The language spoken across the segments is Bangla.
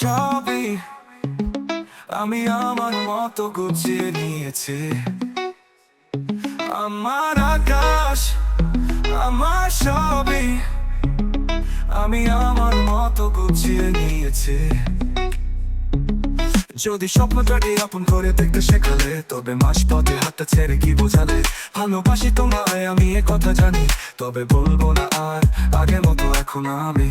সবই আমি আমার মতো গুছিয়ে নিয়েছি। আমার আকাশ, আমার সবই আমি আমার মতো গুছিয়ে নিয়েছি। যদি স্বপ্নটাকে আপন করে দেখতে শেখালে, তবে মাস পথে হাতটা ছেড়ে কি বোঝালে? ভালোবাসি তোমায়, আমি এ কথা জানি, তবে বলব না আর, আগের মতো এখন আমি।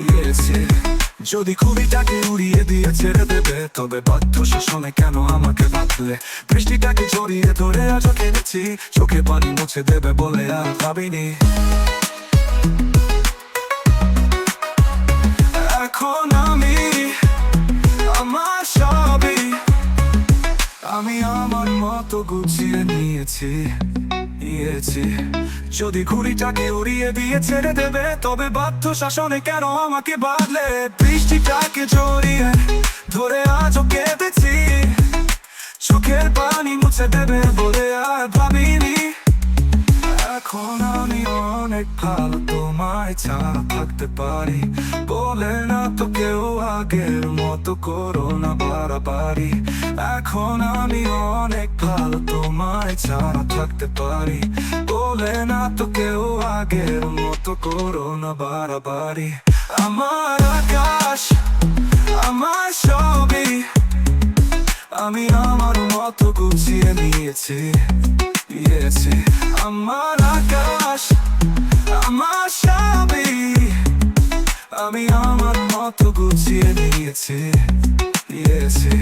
নিয়েছি যদি খুবিটাকে উড়িয়ে দিয়ে ছেড়ে দেবে, তবে বাধ্য শাসনে কেন আমাকে বাঁধলে? বৃষ্টিটাকে জড়িয়ে ধরে আজ কেনেছি চোখে পানি মুছে দেবে বলে আর ভাবিনি। এখন আমি, আমার সবই, আমি আমার মতো গুছিয়ে নিয়েছি। নিয়েছি যদি ঘুড়িটাকে উড়িয়ে দিয়ে ছেড়ে দেবে, তবে বাধ্য শাসনে কেন আমাকে বাদলে বৃষ্টিটাকে জড়িয়ে ধরে আজও কেঁদেছি। চোখের পানি মুছে দেবে বলে আর ভাবিনি। এখন আমি অনেক ভালো, তোমায় ছাড়া থাকতে পারি। বলে না তো কেউ আগের মতো করো না বাড়াবাড়ি। এখন আমি অনেক ভালো তোমায় ছাড়া থাকতে পারি বলে না তো কেউ আগের মতো করো না বাড়াবাড়ি আমার আকাশ আমার সবই আমি আমার মতো গুছিয়ে নিয়েছি নিয়েছি আমার আকাশ আমার সবই আমি আমার মতো গুছিয়ে নিয়েছি নিয়েছি